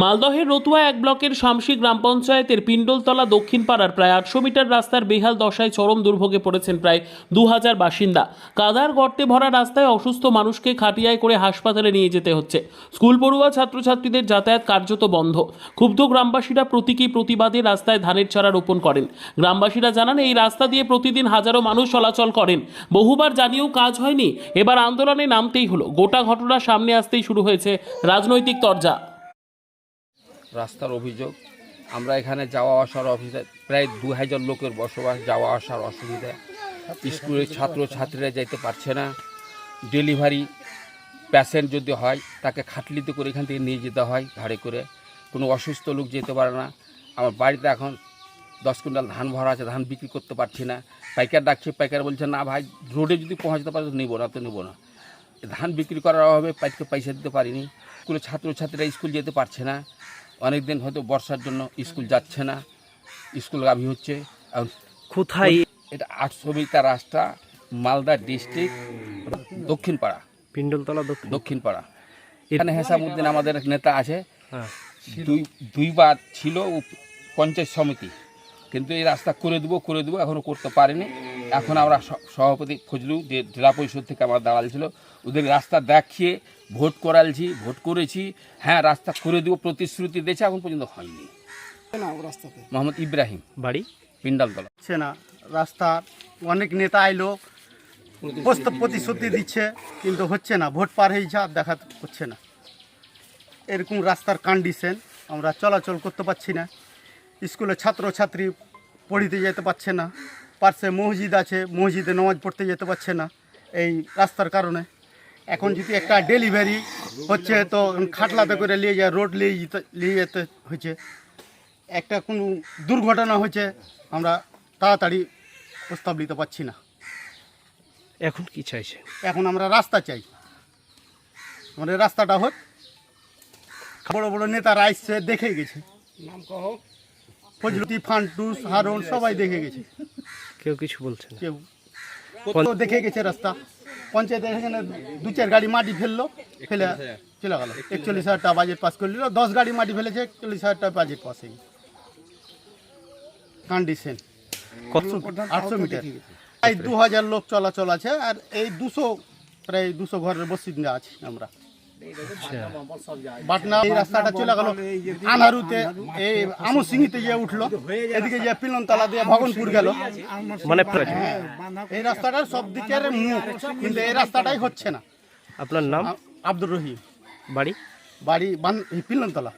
মালদহের রতুয়া এক ব্লকের শামসি গ্রাম পঞ্চায়েতের পিণ্ডলতলা দক্ষিণ পাড়ার প্রায় আটশো মিটার রাস্তার বেহাল দশায় চরম দুর্ভোগে পড়েছেন প্রায় দু হাজার বাসিন্দা। কাদার গর্তে ভরা রাস্তায় অসুস্থ মানুষকে খাটিয়ায় করে হাসপাতালে নিয়ে যেতে হচ্ছে। স্কুল পড়ুয়া ছাত্রছাত্রীদের যাতায়াত কার্যত বন্ধ। ক্ষুব্ধ গ্রামবাসীরা প্রতীকী প্রতিবাদে রাস্তায় ধানের চারা রোপণ করেন। গ্রামবাসীরা জানান, এই রাস্তা দিয়ে প্রতিদিন হাজারো মানুষ চলাচল করেন। বহুবার জানিয়েও কাজ হয়নি। এবার আন্দোলনে নামতেই হলো। গোটা ঘটনা সামনে আসতেই শুরু হয়েছে রাজনৈতিক তরজা। রাস্তার অভিযোগ। আমরা এখানে যাওয়া আসার অফিসে প্রায় দু হাজার লোকের বসবাস, যাওয়া আসার অসুবিধা। স্কুলের ছাত্র ছাত্রীরা যাইতে পারছে না। ডেলিভারি প্যাসেন্ট যদি হয়, তাকে খাটলিতে করে এখান থেকে নিয়ে যেতে হয় গাড়ি করে। কোনো অসুস্থ লোক যেতে পারে না। আমার বাড়িতে এখন দশ কুইন্টাল ধান ভরা আছে, ধান বিক্রি করতে পারছি না। পাইকার ডাকছে, পাইকার বলছে, না ভাই, রোডে যদি পৌঁছাতে পারে তো নেব না তো নেব না। ধান বিক্রি করার অভাবে পাইকে পয়সা দিতে পারিনি। স্কুলে ছাত্রছাত্রীরা স্কুল যেতে পারছে না। অনেক দিন হয়তো বর্ষার জন্য স্কুল যাচ্ছে না স্কুল গাভি হচ্ছে। কোথায়? এটা আটশো মিটার রাস্তা মালদা ডিস্ট্রিক্ট দক্ষিণপাড়া। পিন্ডলতলা দক্ষিণ। দক্ষিণ পাড়া এখানে হেসাবুদ্দিন আমাদের নেতা আছে। হ্যাঁ। দুই দুইবার ছিল পঞ্চায়েত সমিতি। কিন্তু এই রাস্তা করে দেবো করে দেবো এখনও করতে পারেনি। এখন আমরা সভাপতি ফজলু যে জেলা পরিষদ থেকে আমার দাঁড়াল ছিল ওদের রাস্তা দেখিয়ে ভোট করালছি ভোট করেছি। হ্যাঁ রাস্তা করে দেবো প্রতিশ্রুতি দিয়েছে এখন পর্যন্ত হয়নি। রাস্তাতে? মোহাম্মদ ইব্রাহিম। বাড়ি? পিন্ডালতলা হচ্ছে না। রাস্তা অনেক নেতা আইলো প্রতিশ্রুতি দিচ্ছে কিন্তু হচ্ছে না ভোট পার হয়েছে আর দেখা হচ্ছে না। এরকম রাস্তার কন্ডিশন আমরা চলাচল করতে পারছি না। স্কুলে ছাত্রছাত্রী পড়িতে যেতে পারছে না পার্শ্বে মসজিদ আছে মসজিদে নামাজ পড়তে যেতে পারছে না এই রাস্তার কারণে। এখন যদি একটা ডেলিভারি হচ্ছে তো খাটলাতে করে নিয়ে যায় রোড নিয়ে যেতে নিয়ে যেতে হচ্ছে একটা কোনো দুর্ঘটনা হয়েছে আমরা তাড়াতাড়ি প্রস্তাব নিতে পারছি না। এখন কি চাইছে? এখন আমরা রাস্তা চাই। আমাদের রাস্তাটা হোক বড় বড় নেতারা আসছে দেখে গেছে। ফজলতি ফান্টুস হারুন সবাই দেখে গেছে। কেউ কিছু বলছে না। কেউ। তো দেখে গেছে রাস্তা। পঞ্চায়েতের এখানে দু চার গাড়ি মাটি ফেলল ফেলে চলে গেল। একচল্লিশ হাজার টাকা বাজেট পাস করে নিল দশ গাড়ি মাটি ফেলেছে একচল্লিশ হাজার টাকা বাজেট পাস হয়ে কন্ডিশন কত আটশো মিটার। এই দু হাজার লোক চলাচল আছে আর এই দুশো প্রায় দুশো ঘরের বসিন্দা আছি আমরা। বাটনা এই রাস্তাটা চলে গেল আনারুতে এই আমু সিংহিতে গিয়ে উঠল এদিকে গিয়ে পিলনতলা দিয়ে ভগনপুর গেল। মানে এই রাস্তাটার সব দিকের মুখ কিন্তু এই রাস্তাটাই হচ্ছে না। আপনার নাম? আব্দুর রহিম। বাড়ি? বাড়ি বান পিলনতলা।